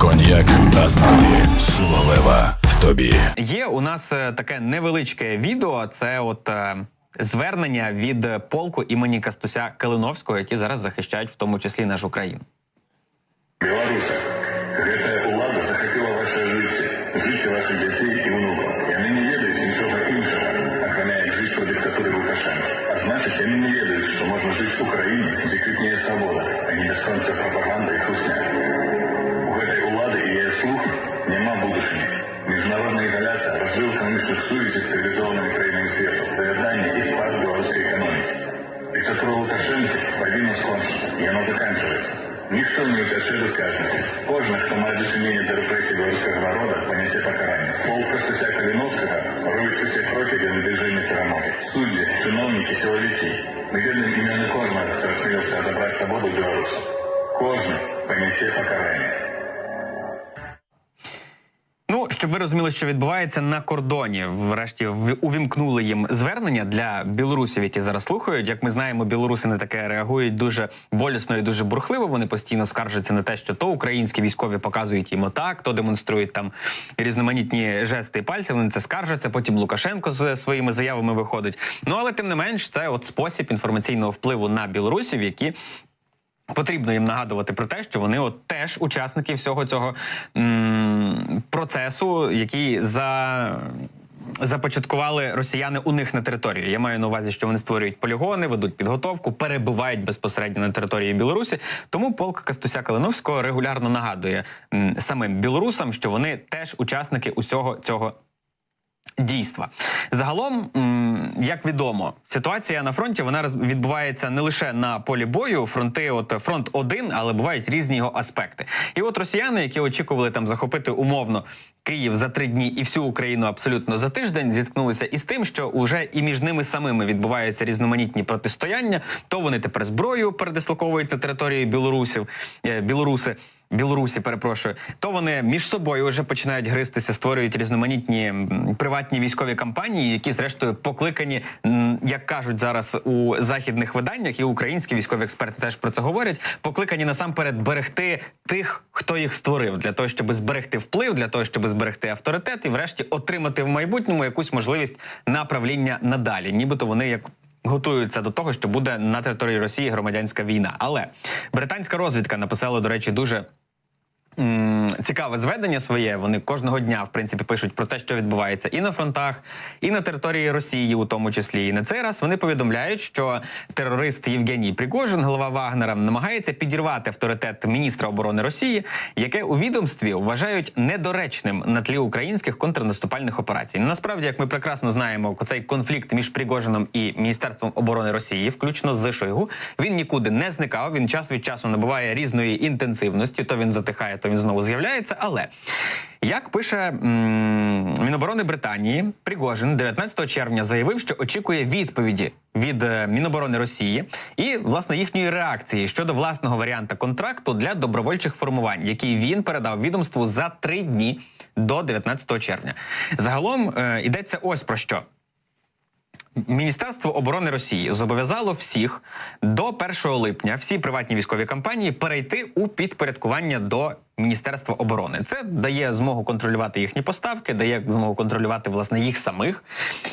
Коньяк Азнаді. Сила лева в тобі. Є у нас е, таке невеличке відео. Це от е, звернення від е, полку імені Кастуся Калиновського, які зараз захищають в тому числі нашу країну. Беларусы, гэтая ўлада захапіла ваше жыцці, жыцці вашых дзяцей і ўнукаў. Яны не ведаюць нічога іншага, акрамя як жыць па дыктатуры Лукашэнкі. А значыць, яны не ведаюць, што можна жыць у краіне, дзе квітнее свабода, а не бясконцая прапаганда і хусня. ізаляцыя, разрыў эканамічных сувязей з цывілізованымі краінамі свету, заяднанне і спад беларускай эканомікі. Диктатура Лукашенко павінна скончыцца, і яна заканчиваецца. Ніхто не уцячэ ад адказнасці. Кожны, хто мае дачыненне да рэпрэсій беларускага народа, панясе пакаранне. Пол Костуся Каліновскага робіць усе крокі для набліжэння перамоги. Суддзі, чыноўнікі, сілавікі. Мы ведаем імёны кожнага, хто асмеліўся адабраць свабоду беларусу. Кожны панясе пакаранне. щоб ви розуміли, що відбувається на кордоні. Врешті увімкнули їм звернення для білорусів, які зараз слухають. Як ми знаємо, білоруси на таке реагують дуже болісно і дуже бурхливо. Вони постійно скаржаться на те, що то українські військові показують їм отак, то демонструють там різноманітні жести і пальці. Вони це скаржаться. Потім Лукашенко з своїми заявами виходить. Ну але тим не менш, це от спосіб інформаційного впливу на білорусів, які Потрібно їм нагадувати про те, що вони от теж учасники всього цього м- процесу, який за. Започаткували росіяни у них на території. Я маю на увазі, що вони створюють полігони, ведуть підготовку, перебувають безпосередньо на території Білорусі. Тому полк Кастуся Калиновського регулярно нагадує м, самим білорусам, що вони теж учасники усього цього дійства. Загалом, як відомо, ситуація на фронті вона відбувається не лише на полі бою. Фронти, от фронт один, але бувають різні його аспекти. І от росіяни, які очікували там захопити умовно. Київ за три дні і всю Україну абсолютно за тиждень зіткнулися із тим, що уже і між ними самими відбуваються різноманітні протистояння. То вони тепер зброю передислоковують на території білорусів, е, білоруси. Білорусі, перепрошую, то вони між собою вже починають гристися, створюють різноманітні приватні військові кампанії, які зрештою покликані, як кажуть зараз у західних виданнях, і українські військові експерти теж про це говорять. Покликані насамперед берегти тих, хто їх створив, для того, щоб зберегти вплив, для того, щоб зберегти авторитет, і врешті отримати в майбутньому якусь можливість направління надалі, нібито вони як. Готуються до того, що буде на території Росії громадянська війна. Але британська розвідка написала, до речі, дуже м, цікаве зведення своє. Вони кожного дня, в принципі, пишуть про те, що відбувається і на фронтах, і на території Росії, у тому числі. І на цей раз вони повідомляють, що терорист Євгеній Пригожин, голова Вагнера, намагається підірвати авторитет міністра оборони Росії, яке у відомстві вважають недоречним на тлі українських контрнаступальних операцій. Насправді, як ми прекрасно знаємо, цей конфлікт між Пригожином і міністерством оборони Росії, включно з Шойгу, він нікуди не зникав. Він час від часу набуває різної інтенсивності. То він затихає, то він знову з'являється. Але як пише м, Міноборони Британії, Пригожин 19 червня заявив, що очікує відповіді від е, Міноборони Росії і власне їхньої реакції щодо власного варіанта контракту для добровольчих формувань, який він передав відомству за три дні до 19 червня. Загалом е, йдеться ось про що. Міністерство оборони Росії зобов'язало всіх до 1 липня всі приватні військові компанії перейти у підпорядкування до Міністерства оборони. Це дає змогу контролювати їхні поставки, дає змогу контролювати власне їх самих.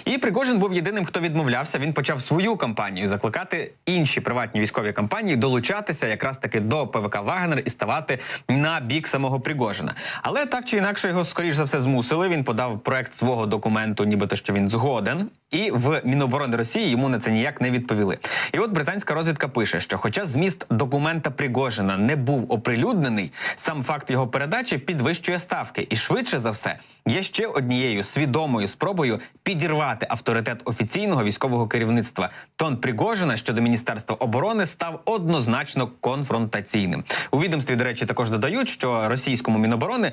І Пригожин був єдиним, хто відмовлявся. Він почав свою кампанію закликати інші приватні військові компанії долучатися якраз таки до ПВК Вагнер і ставати на бік самого Пригожина. Але так чи інакше його скоріш за все змусили. Він подав проект свого документу, нібито що він згоден. І в Міноборони Росії йому на це ніяк не відповіли. І от британська розвідка пише, що, хоча зміст документа Пригожина не був оприлюднений, сам факт його передачі підвищує ставки, і швидше за все є ще однією свідомою спробою підірвати авторитет офіційного військового керівництва. Тон Пригожина щодо міністерства оборони став однозначно конфронтаційним. У відомстві, до речі, також додають, що російському міноборони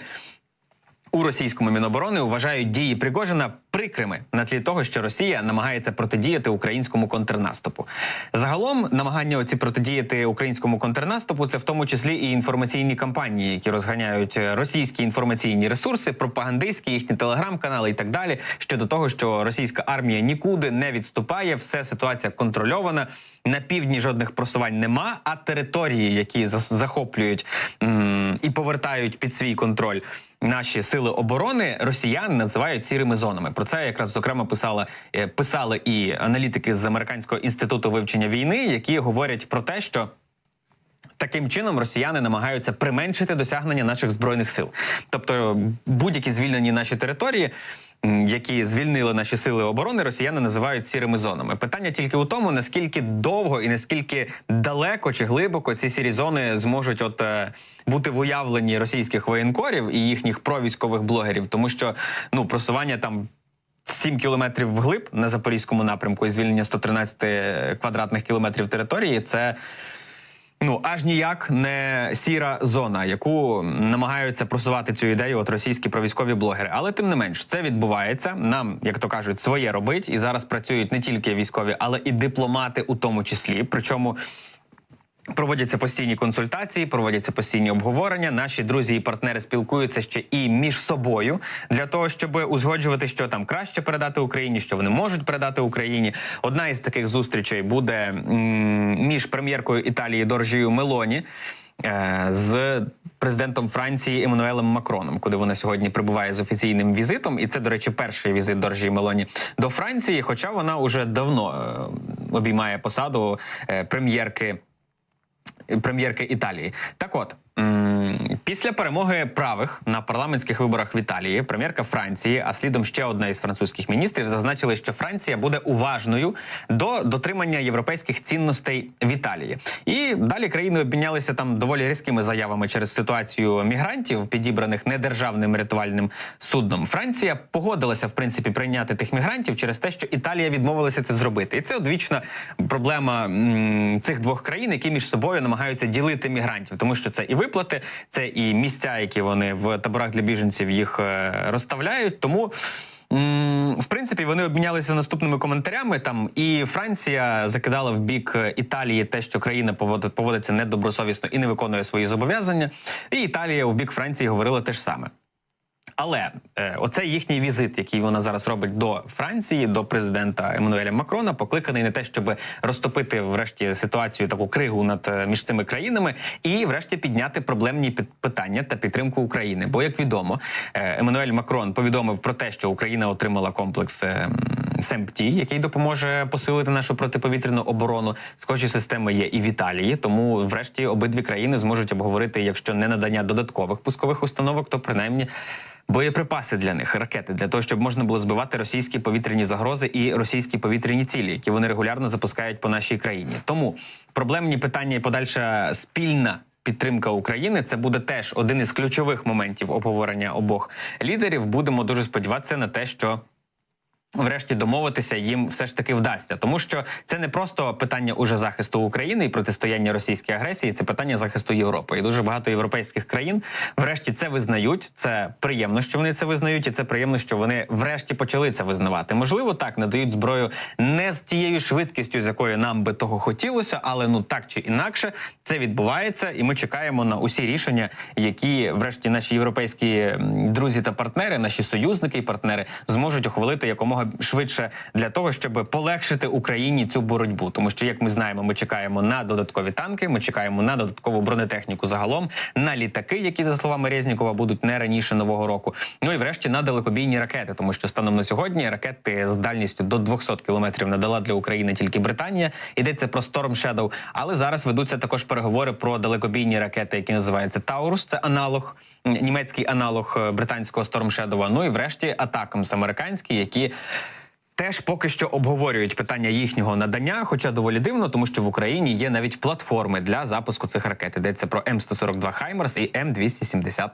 у російському міноборони вважають дії Пригожина прикрими на тлі того, що Росія намагається протидіяти українському контрнаступу. Загалом намагання ці протидіяти українському контрнаступу це в тому числі і інформаційні кампанії, які розганяють російські інформаційні ресурси, пропагандистські їхні телеграм-канали і так далі. Щодо того, що російська армія нікуди не відступає, все ситуація контрольована. На півдні жодних просувань нема, а території, які захоплюють м, і повертають під свій контроль наші сили оборони, росіяни називають сірими зонами. Це якраз зокрема писали, е, писали і аналітики з американського інституту вивчення війни, які говорять про те, що Таким чином росіяни намагаються применшити досягнення наших збройних сил, тобто будь-які звільнені наші території, які звільнили наші сили оборони, росіяни називають сірими зонами. Питання тільки у тому, наскільки довго і наскільки далеко чи глибоко ці сірі зони зможуть от е, бути в уявленні російських воєнкорів і їхніх провійськових блогерів, тому що ну просування там. 7 кілометрів вглиб на запорізькому напрямку і звільнення 113 квадратних кілометрів території це Ну аж ніяк не сіра зона, яку намагаються просувати цю ідею от російські провійськові блогери. Але тим не менш, це відбувається. Нам, як то кажуть, своє робить, і зараз працюють не тільки військові, але і дипломати у тому числі. Причому. Проводяться постійні консультації, проводяться постійні обговорення. Наші друзі і партнери спілкуються ще і між собою для того, щоб узгоджувати, що там краще передати Україні, що вони можуть передати Україні. Одна із таких зустрічей буде між прем'єркою Італії Доржією Мелоні. е, З президентом Франції Еммануелем Макроном, куди вона сьогодні прибуває з офіційним візитом, і це, до речі, перший візит Доржії Мелоні до Франції. Хоча вона уже давно е, обіймає посаду е, прем'єрки прем'єрки Італії. Так от. Після перемоги правих на парламентських виборах в Італії прем'єрка Франції, а слідом ще одна із французьких міністрів, зазначили, що Франція буде уважною до дотримання європейських цінностей в Італії. І далі країни обмінялися там доволі різкими заявами через ситуацію мігрантів, підібраних недержавним рятувальним судном. Франція погодилася в принципі прийняти тих мігрантів через те, що Італія відмовилася це зробити. І це одвічна проблема м, цих двох країн, які між собою намагаються ділити мігрантів, тому що це і виплати, це і місця, які вони в таборах для біженців їх е, розставляють. Тому. В принципі, вони обмінялися наступними коментарями. Там і Франція закидала в бік Італії те, що країна поводи- поводиться недобросовісно і не виконує свої зобов'язання. І Італія в бік Франції говорила те ж саме. Але е, оцей їхній візит, який вона зараз робить до Франції, до президента Еммануеля Макрона, покликаний не те, щоб розтопити врешті ситуацію таку кригу над е, між цими країнами, і врешті підняти проблемні питання та підтримку України. Бо, як відомо, е, Еммануель Макрон повідомив про те, що Україна отримала комплекс. е, СЕМПТІ, який допоможе посилити нашу протиповітряну оборону. Схожі системи є і в Італії, тому, врешті, обидві країни зможуть обговорити, якщо не надання додаткових пускових установок, то принаймні. Боєприпаси для них, ракети для того, щоб можна було збивати російські повітряні загрози і російські повітряні цілі, які вони регулярно запускають по нашій країні. Тому проблемні питання і подальша спільна підтримка України це буде теж один із ключових моментів обговорення обох лідерів. Будемо дуже сподіватися на те, що врешті домовитися їм все ж таки вдасться, тому що це не просто питання уже захисту України і протистояння російській агресії, це питання захисту Європи. І дуже багато європейських країн врешті це визнають. Це приємно, що вони це визнають, і це приємно, що вони врешті почали це визнавати. Можливо, так надають зброю не з тією швидкістю, з якою нам би того хотілося, але ну так чи інакше це відбувається, і ми чекаємо на усі рішення, які врешті наші європейські друзі та партнери, наші союзники і партнери зможуть ухвалити якомога швидше для того, щоб полегшити Україні цю боротьбу. Тому що, як ми знаємо, ми чекаємо на додаткові танки, ми чекаємо на додаткову бронетехніку загалом, на літаки, які за словами Резнікова будуть не раніше нового року. Ну і врешті на далекобійні ракети, тому що станом на сьогодні ракети з дальністю до 200 кілометрів надала для України тільки Британія. Йдеться про Storm Shadow, але зараз ведуться також переговори про далекобійні ракети, які називаються Таурус. Це аналог німецький аналог е, британського Storm Shadow. Ну і врешті Атакамс американські, які. Теж поки що обговорюють питання їхнього надання, хоча доволі дивно, тому що в Україні є навіть платформи для запуску цих ракет. Йдеться про М142 Хаймерс і М270